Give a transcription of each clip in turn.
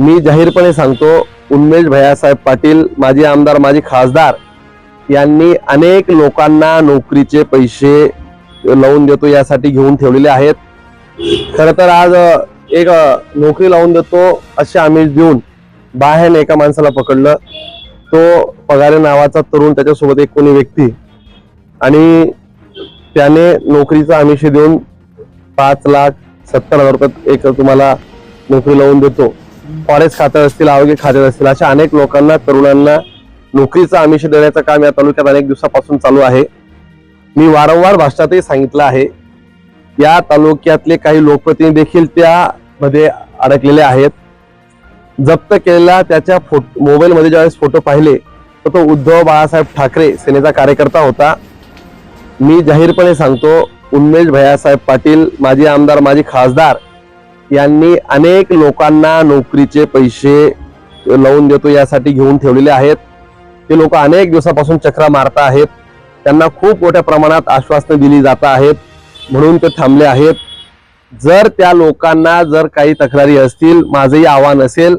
मी जाहीरपणे सांगतो उन्मेश भैयासाहेब पाटील माजी आमदार माजी खासदार यांनी अनेक लोकांना नोकरीचे पैसे लावून देतो यासाठी घेऊन ठेवलेले आहेत. खरं तर आज एक नोकरी लावून देतो असे आमिष देऊन बाहेर एका माणसाला पकडलं. तो पगारे नावाचा तरुण त्याच्यासोबत एक कोणी व्यक्ती आणि त्याने नोकरीचं आमिष देऊन पाच लाख सत्तर हजार रुपये एक तुम्हाला नोकरी लावून देतो. फॉरेस्ट खात्यात असतील आरोग्य खात्यात असतील अशा अनेक लोकांना तरुणांना नोकरीचं आमिष देण्याचं काम या तालुक्यात अनेक दिवसापासून चालू आहे. मी वारंवार भाषणातही सांगितलं आहे या तालुक्यातले काही लोकप्रतिनिधी देखील त्यामध्ये अडकलेले आहेत. जप्त केलेला त्याच्या फोटो मोबाईलमध्ये ज्यावेळेस फोटो पाहिले तर तो उद्धव बाळासाहेब ठाकरे सेनेचा कार्यकर्ता होता. मी जाहीरपणे सांगतो उन्मेश भैयासाहेब पाटील माजी आमदार माजी खासदार यांनी अनेक लोकांना नोकरीचे पैसे लावून देतो यासाठी घेऊन ठेवलेले आहेत. ते लोक अनेक दिवसापासून चक्रा मारता आहेत. त्यांना खूप मोठ्या प्रमाणात आश्वासनं दिली जात आहेत. म्हणून ते थांबले आहेत. जर त्या लोकांना जर काही तक्रारी असतील माझंही आव्हान असेल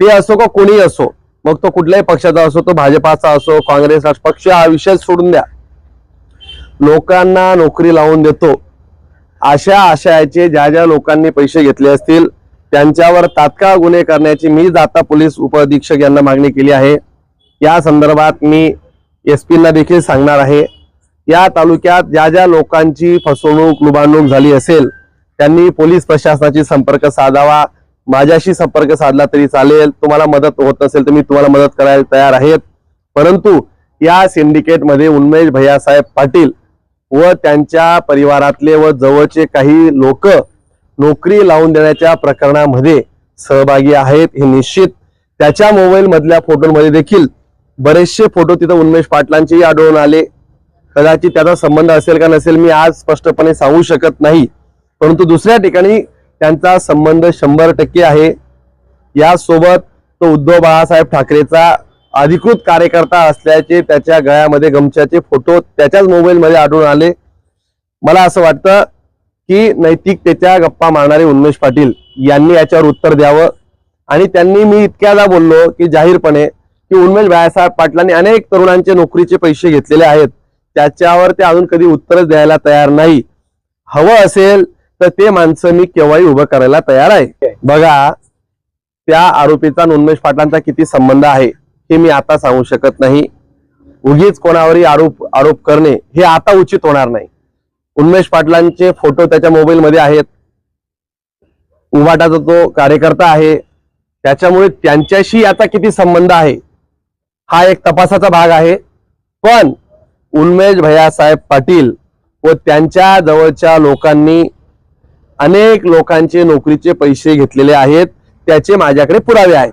ते असो का कोणीही असो मग तो कुठल्याही पक्षाचा असो तो भाजपाचा असो काँग्रेस पक्ष हा विषय सोडून द्या. लोकांना नोकरी लावून देतो. अशा आशयाचे ज्या ज्या लोकांनी पैसे घेतले असतील त्यांच्यावर तात्काळ गुन्हे करण्याची मी दाता पोलीस उपअधीक्षक यांना मागणी केली आहे. या संदर्भात मी एस पींना देखील सांगणार आहे. या तालुक्यात ज्या ज्या लोकांची फसवणूक लुबाडणूक झाली असेल त्यांनी पोलीस प्रशासनाशी संपर्क साधावा. माझ्याशी संपर्क साधला तरी चालेल. तुम्हाला मदत होत नसेल तर मी तुम्हाला मदत करायला तयार आहेत. परंतु या सिंडिकेटमध्ये उन्मेश भैयासाहेब पाटील व त्यांच्या परिवारातले व जवळचे काही लोक नोकरी लावून देण्याच्या प्रकरणामध्ये सहभागी आहेत हे निश्चित. त्याच्या मोबाईल मधल्या फोटोमध्ये देखील बरेचसे फोटो तिथं उन्मेष पाटलांचेही आढळून आले. कदाचित त्याचा संबंध असेल का नसेल मी आज स्पष्टपणे सांगू शकत नाही. परंतु दुसऱ्या ठिकाणी त्यांचा संबंध शंभर टक्के आहे. यासोबत तो उद्धव बाळासाहेब ठाकरेचा अधिकृत कार्यकर्ता असल्याचे त्याच्या गळ्यामध्ये गमछाचे फोटो त्याच्याच मोबाईलमध्ये आढळून आले. मला असं वाटतं की नैतिकतेच्या गप्पा मारणारे उन्मेश पाटील यांनी याच्यावर उत्तर द्यावं. आणि त्यांनी मी इतक्यादा बोललो की जाहीरपणे की उन्मेश बाळासाहेब पाटलांनी अनेक तरुणांचे नोकरीचे पैसे घेतलेले आहेत. त्याच्यावर ते अजून कधी उत्तरच द्यायला तयार नाही. हवं असेल तर ते माणसं मी केव्हाही उभं करायला तयार आहे. बघा त्या आरोपीचा उन्मेश पाटलांचा किती संबंध आहे. हे मी आता सांगू शकत नाही. उगीच कोणावरही आरोप आरोप करणे हे आता उचित होणार नाही. उन्मेश पाटलांचे फोटो त्याच्या मोबाईलमध्ये आहेत. उभाटाचा तो कार्यकर्ता आहे. त्याच्यामुळे त्यांच्याशी याचा किती संबंध आहे हा एक तपासाचा भाग आहे. पण उन्मेश भैयासाहेब पाटील व त्यांच्या जवळच्या लोकांनी अनेक लोकांचे नोकरीचे पैसे घेतलेले आहेत. त्याचे माझ्याकडे पुरावे आहेत.